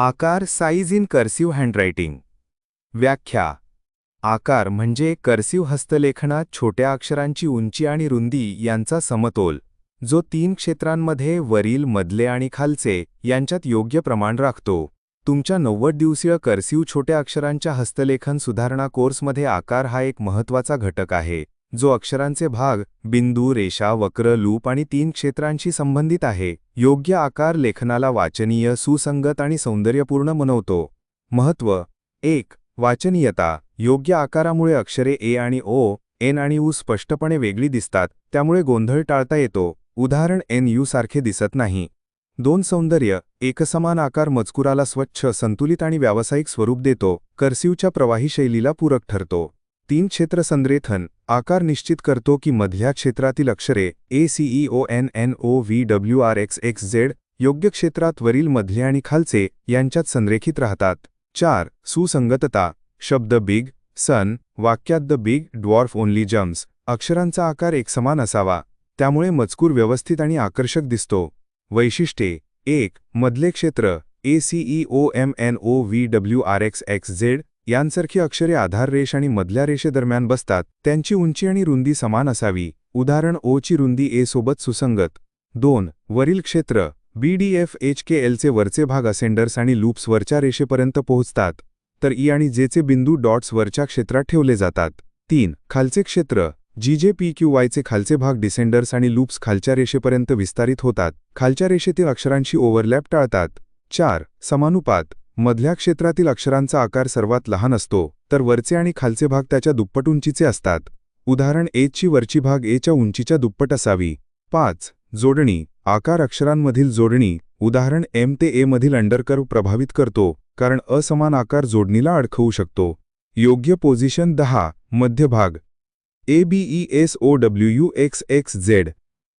आकार size in cursive handwriting व्याख्या. आकार म्हणजे कर्सिव्ह हस्तलेखनात छोट्या अक्षरांची उंची आणि रुंदी यांचा समतोल जो तीन क्षेत्रांमध्ये वरील मधले आणि खालचे यांच्यात योग्य प्रमाण राखतो. तुमच्या नव्वद दिवसीय कर्सिव्ह छोट्या अक्षरांच्या हस्तलेखन सुधारणा कोर्समध्ये आकार हा एक महत्त्वाचा घटक आहे. जो अक्षरांचे भाग बिंदू रेषा वक्र लूप आणि तीन क्षेत्रांशी संबंधित आहे योग्य आकार लेखनाला वाचनीय सुसंगत आणि सौंदर्यपूर्ण बनवतो महत्त्व एक. वाचनीयता. योग्य आकारामुळे अक्षरे ए आणि ओ एन आणि यू स्पष्टपणे वेगळी दिसतात त्यामुळे गोंधळ टाळता येतो. उदाहरण एन यू सारखे दिसत नाही. दोन सौंदर्य. एकसमान आकार मजकुराला स्वच्छ संतुलित आणि व्यावसायिक स्वरूप देतो. कर्सिवच्या प्रवाही शैलीला पूरक ठरतो. तीन क्षेत्र संरेखन आकार निश्चित करतो की मधल्या क्षेत्रातील अक्षरे A C E O N N O V W R X X Z योग्य क्षेत्रात वरील मधले आणि खालचे यांच्यात संरेखित राहतात. चार सुसंगतता. शब्द बिग सन वाक्यात the big dwarf only jumps. अक्षरांचा आकार एकसमान असावा. त्यामुळे मजकूर व्यवस्थित आणि आकर्षक दिसतो. वैशिष्ट्ये. एक मधले क्षेत्र A C E O M N O V W R X X Z यांसारखी अक्षरे आधार रेष आणि मधल्या रेषेदरम्यान बसतात. त्यांची उंची आणि रुंदी समान असावी. उदाहरण ओ ची रुंदी ए सोबत सुसंगत. दोन वरील क्षेत्र B D F H K एलचे वरचे भाग असेंडर्स आणि लूप्स वरच्या रेषेपर्यंत पोहोचतात. तर ई आणि जेचे बिंदू डॉट्स वरच्या क्षेत्रात ठेवले जातात. तीन खालचे क्षेत्र जी जे पी क्यू वायचे खालचे भाग डिसेंडर्स आणि लूप्स खालच्या रेषेपर्यंत विस्तारित होतात. खालच्या रेषेतील अक्षरांशी ओव्हरलॅप टाळतात. चार समानुपात. मधल्या क्षेत्रातील अक्षरांचा आकार सर्वात लहान असतो तर वरचे आणि खालचे भाग त्याच्या दुप्पट उंचीचे असतात. उदाहरण एचची वरची भाग एच्या उंचीच्या दुप्पट असावी. पाच. जोडणी. आकार अक्षरांमधील जोडणी. उदाहरण एम ते ए मधील अंडरकर्व प्रभावित करतो कारण असमान आकार जोडणीला अडखवू शकतो. योग्य पोझिशन दहा. मध्यभाग. A B E S O W U X X Z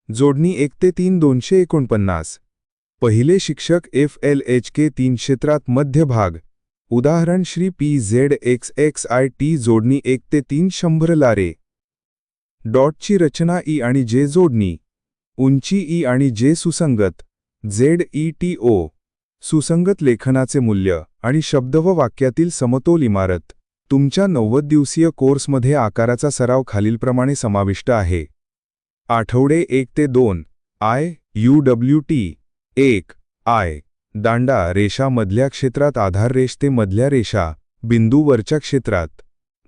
जोडणी एक ते तीन दोनशे एकोणपन्नास. पहिले शिक्षक एफ एल एच के तीन क्षेत्रात मध्यभाग उदाहरण Shri P Z X X I T जोडणी एक ते तीन शंभर लारे. डॉटची रचना ई आणि जे जोडणी. उंची ई आणि जे सुसंगत. Z E T O. सुसंगत लेखनाचे मूल्य आणि शब्द व वाक्यातील समतोल इमारत. तुमच्या नव्वद दिवसीय कोर्समध्ये आकाराचा सराव खालीलप्रमाणे समाविष्ट आहे. आठवडे एक ते दोन. आय. यू. डब्ल्यू. टी. एक आय दांडा रेषा मधल्या क्षेत्रात आधार रेष ते मधल्या रेषा बिंदू वरच्या क्षेत्रात.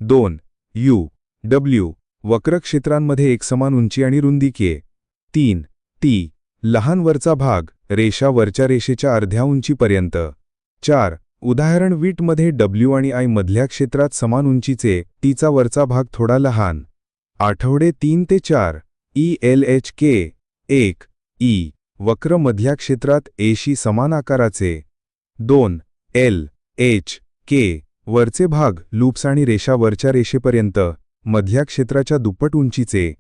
दोन यू डब्ल्यू वक्र क्षेत्रांमध्ये एकसमान उंची आणि रुंदी के. तीन टी लहान वरचा भाग रेषा वरच्या रेषेच्या अर्ध्या उंचीपर्यंत. चार उदाहरण वीटमध्ये डब्ल्यू आणि आय मधल्या क्षेत्रात समान उंचीचे टीचा वरचा भाग थोडा लहान. आठवडे तीन ते चार ई एल एच के. एक ई वक्र मधल्या क्षेत्रात एशी समान आकाराचे. दोन एल एच के वरचे भाग लूप्स आणि रेषा वरच्या रेषेपर्यंत मधल्या क्षेत्राच्या दुप्पट उंचीचे.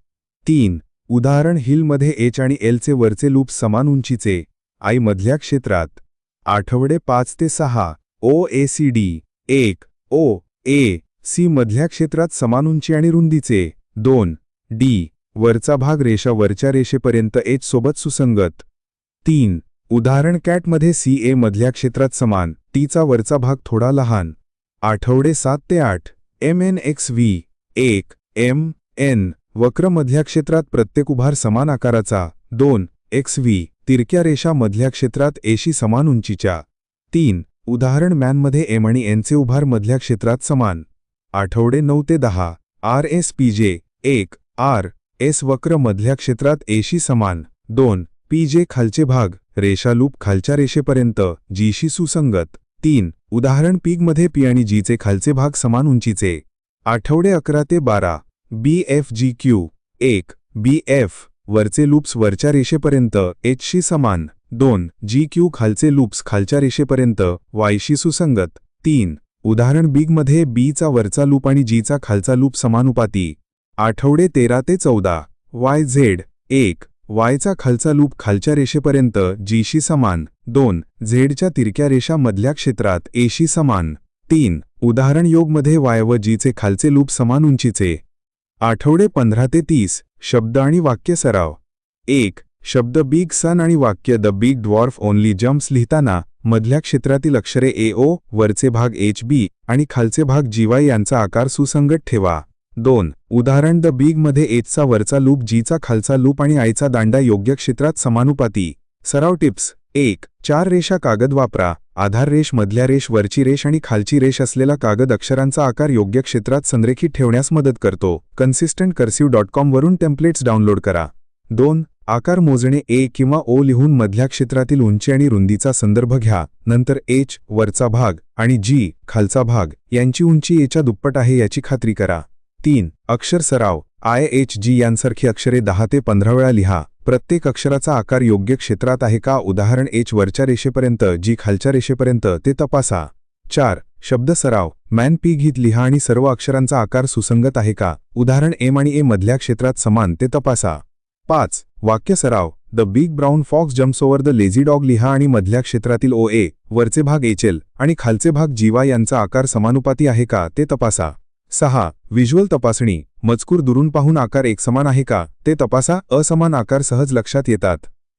तीन उदाहरण हिलमध्ये एच आणि एलचे वरचे लूप्स समान उंचीचे. आई मधल्या क्षेत्रात आठवडे पाच ते सहा ओ ए सी डी एक ओ ए सी मधल्या क्षेत्रात समान उंची आणि रुंदीचे. दोन डी वरचा भाग रेषा वरच्या रेषेपर्यंत एच सोबत सुसंगत. तीन. उदाहरण कॅटमध्ये सी ए मधल्या क्षेत्रात समान टीचा वरचा भाग थोडा लहान. आठवडे सात ते आठ. M N X V. एक. एम. एन. वक्र मधल्या क्षेत्रात प्रत्येक उभार समान आकाराचा. दोन. X V. तिरक्या रेषा मधल्या क्षेत्रात एशी समान उंचीच्या. तीन. उदाहरण मॅनमध्ये एम आणि एनचे उभार मधल्या क्षेत्रात समान. आठवडे नऊ ते दहा. आर एस पी जे. एक. आर. एस वक्र मधल्या क्षेत्रात एशी समान. दोन. पीजे खालचे भाग रेषा लूप खालच्या रेषेपर्यंत जीशी सुसंगत. तीन उदाहरण पीगमध्ये पी आणि जीचे खालचे भाग समान उंचीचे. आठवडे अकरा ते बारा. बी एफ जी क्यू एक बी एफ वरचे लूप्स वरच्या रेषेपर्यंत एचशी समान. दोन जी क्यू खालचे लूप्स खालच्या रेषेपर्यंत वायशी सुसंगत. तीन उदाहरण बीगमध्ये बीचा वरचा लूप आणि जीचा खालचा लूप समानुपाती. आठवडे तेरा ते चौदा. वाय झेड एक वायचा खालचा लूप खालच्या रेषेपर्यंत जीशी समान. दोन. झेडच्या तिरक्या रेषा मधल्या क्षेत्रात एशी समान. तीन. उदाहरण योगमध्ये वाय व जीचे खालचे लूप समान उंचीचे. आठवडे पंधरा ते तीस. शब्द आणि वाक्य सराव. एक. शब्द बिग सन आणि वाक्य the big dwarf only jumps लिहिताना मधल्या क्षेत्रातील अक्षरे ए ओ वरचे भाग एच बी आणि खालचे भाग जीवाय यांचा आकार सुसंगत ठेवा. दोन उदाहरण द बिगमध्ये एचचा वरचा लूप जीचा खालचा लूप आणि आयचा दांडा योग्य क्षेत्रात समानुपाती. सराव टिप्स एक चार रेषा कागद वापरा. आधार रेष मधल्या रेष वरची रेष आणि खालची रेष असलेला कागद अक्षरांचा आकार योग्य क्षेत्रात संरेखित ठेवण्यास मदत करतो. कन्सिस्टंट कर्सिव्ह डॉट कॉमवरून टेम्पलेट्स डाउनलोड करा. दोन आकार मोजणे ए किंवा ओ लिहून मधल्या क्षेत्रातील उंची आणि रुंदीचा संदर्भ घ्या. नंतर एच वरचा भाग आणि जी खालचा भाग. यांची उंची एच्या दुप्पट आहे याची खात्री करा. तीन अक्षर सराव आय एच जी यांसारखी अक्षरे दहा ते पंधरा वेळा लिहा. प्रत्येक अक्षराचा आकार योग्य क्षेत्रात आहे का? उदाहरण एच वरच्या रेषेपर्यंत जी खालच्या रेषेपर्यंत ते तपासा. चार शब्द सराव मॅन पी गीत लिहा आणि सर्व अक्षरांचा आकार सुसंगत आहे का? उदाहरण एम आणि ए मधल्या क्षेत्रात समान ते तपासा. पाच वाक्य सराव the big brown fox jumps over the lazy dog लिहा आणि मधल्या क्षेत्रातील ओ ए वरचे भाग एचेल आणि खालचे भाग जीवा यांचा आकार समानुपाती आहे का? ते तपासा. सहा. व्हिज्युअल तपासणी. मजकूर दुरून पाहून आकार एकसमान आहे का? ते तपासा. असमान आकार सहज लक्षात येतात.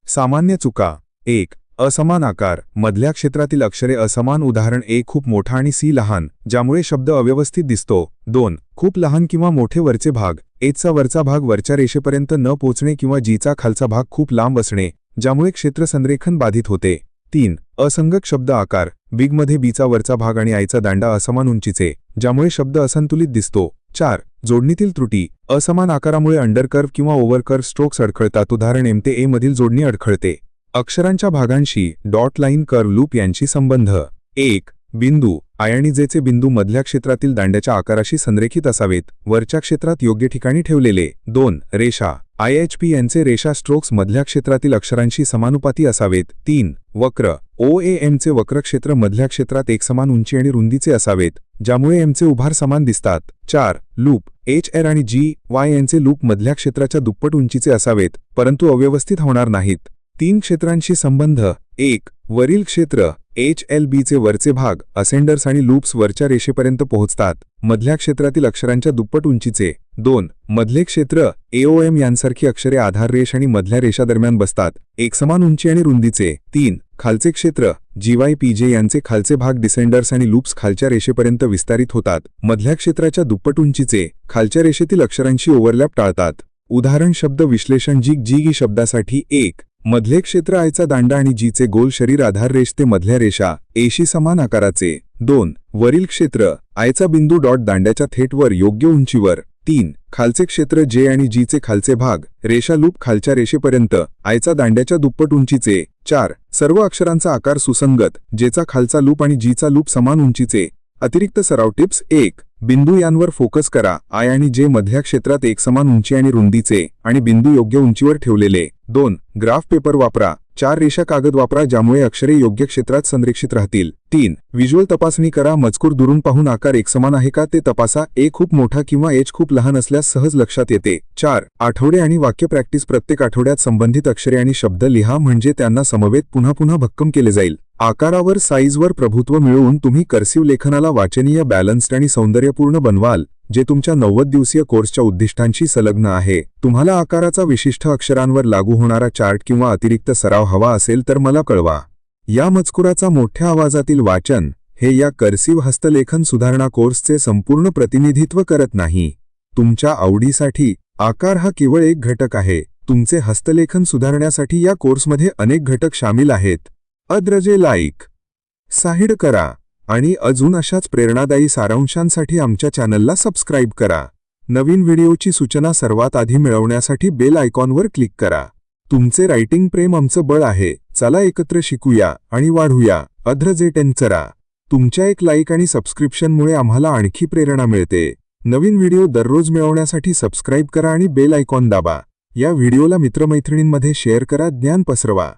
सामान्य चुका. एक. असमान आकार. मधल्या क्षेत्रातील अक्षरे असमान. उदाहरण ए खूप मोठा आणि सी लहान ज्यामुळे शब्द अव्यवस्थित दिसतो. दोन. खूप लहान किंवा मोठे वरचे भाग. एचचा वरचा भाग वरच्या रेषेपर्यंत न पोचणे किंवा जीचा खालचा भाग खूप लांब असणे ज्यामुळे क्षेत्र संरेखन बाधित होते. तीन असंगक शब्द आकार. बिगमध्ये बीचा वरचा भाग आणि आईचा दांडा असमान उंचीचे ज्यामुळे शब्द असंतुलित दिसतो. चार जोडणीतील त्रुटी. असमान आकारामुळे अंडरकर्व किंवा ओव्हरकर्व स्ट्रोक्स अडखळतात. उदाहरण एम ते ए मधील जोडणी अडखळते. अक्षरांच्या भागांशी डॉट लाईन कर्व लूप यांची संबंध. एक बिंदू. आयणीजेचे बिंदू मधल्या क्षेत्रातील दांड्याच्या आकाराशी संरेखित असावेत. वरच्या क्षेत्रात योग्य ठिकाणी ठेवलेले. दोन. रेषा. आय एच पी यांचे रेषा स्ट्रोक्स मधल्या क्षेत्रातील अक्षरांशी समानुपाती असावेत. तीन. वक्र. ओ ए एमचे वक्र क्षेत्र मधल्या क्षेत्रात एकसमान उंची आणि रुंदीचे असावेत ज्यामुळे एमचे उभार समान दिसतात. चार. लूप. एच एर आणि जी वाय यांचे लूप मधल्या क्षेत्राच्या दुप्पट उंचीचे असावेत परंतु अव्यवस्थित होणार नाहीत. तीन क्षेत्रांशी संबंध. एक. वरील क्षेत्र. एच एल बीचे वरचे भाग असेंडर्स आणि लूप्स वरच्या रेषेपर्यंत पोहोचतात. मधल्या क्षेत्रातील अक्षरांच्या दुप्पट उंचीचे दोन. मधले क्षेत्र एओएम यांसारखी अक्षरे आधार रेष आणि मधल्या रेषादरम्यान बसतात. एकसमान उंची आणि रुंदीचे तीन. खालचे क्षेत्र जीवाय पीजे यांचे खालचे भाग डिसेंडर्स आणि लूप्स खालच्या रेषेपर्यंत विस्तारित होतात. मधल्या क्षेत्राच्या दुप्पट उंचीचे खालच्या रेषेतील अक्षरांशी ओव्हरलॅप टाळतात. उदाहरण शब्द विश्लेषण जिग जिगी शब्दासाठी एक. मधले क्षेत्र आयचा दांडा आणि जीचे गोल शरीर आधार रेष ते मधल्या रेषा एशी समान आकाराचे. दोन वरील क्षेत्र आयचा बिंदू डॉट दांड्याच्या थेटवर योग्य उंचीवर. तीन खालचे क्षेत्र जे आणि जीचे खालचे भाग रेषा लूप खालच्या रेषेपर्यंत आयचा दांड्याच्या दुप्पट उंचीचे. चार सर्व अक्षरांचा आकार सुसंगत जेचा खालचा लूप आणि जीचा लूप समान उंचीचे. अतिरिक्त सराव टिप्स एक बिंदू यांवर फोकस करा. आय आणि जे मधल्या क्षेत्रात एकसमान उंची आणि रुंदीचे आणि बिंदू योग्य उंचीवर ठेवलेले. दोन ग्राफ पेपर वापरा. चार रेषा कागद वापरा ज्यामुळे अक्षरे योग्य क्षेत्रात संरक्षित राहतील. तीन व्हिज्युअल तपासणी करा. मजकूर दुरून पाहून आकार एकसमान आहे का ते तपासा. ए खूप मोठा किंवा एच खूप लहान असल्यास सहज लक्षात येते. चार आठवडे आणि वाक्य प्रॅक्टिस प्रत्येक आठवड्यात संबंधित अक्षरे आणि शब्द लिहा. म्हणजे त्यांना समवेत पुन्हा पुन्हा भक्कम केले जाईल. आकारावर साईजवर प्रभुत्व मिळवून तुम्ही कर्सिव्ह लेखनाला वाचनीय बॅलन्स्ड आणि सौंदर्यपूर्ण बनवाल जे तुमच्या नव्वद दिवसीय कोर्सच्या उद्दिष्टांशी संलग्न आहे. तुम्हाला आकाराचा विशिष्ट अक्षरांवर लागू होणारा चार्ट किंवा अतिरिक्त सराव हवा असेल तर मला कळवा. या मजकुराचा मोठ्या आवाजातील वाचन हे या कर्सिव्ह हस्तलेखन सुधारणा कोर्सचे संपूर्ण प्रतिनिधित्व करत नाही. तुमच्या आवडीसाठी आकार हा केवळ एक घटक आहे. तुमचे हस्तलेखन सुधारण्यासाठी या कोर्समध्ये अनेक घटक सामील आहेत. अद्रजे लाईक. साहिड करा आणि अजून अशाच प्रेरणादायी सारांशांसाठी आमच्या चॅनलला सबस्क्राईब करा. नवीन व्हिडिओची सूचना सर्वात आधी मिळवण्यासाठी बेल आयकॉनवर क्लिक करा. तुमचे रायटिंग प्रेम आमचं बळ आहे. चला एकत्र शिकूया आणि वाढूया. अध्रजे टेन्चरा तुमच्या एक लाईक आणि सबस्क्रिप्शनमुळे आम्हाला आणखी प्रेरणा मिळते. नवीन व्हिडिओ दररोज मिळवण्यासाठी सबस्क्राईब करा आणि बेल आयकॉन दाबा. या व्हिडिओला मित्रमैत्रिणींमध्ये शेअर करा. ज्ञान पसरवा.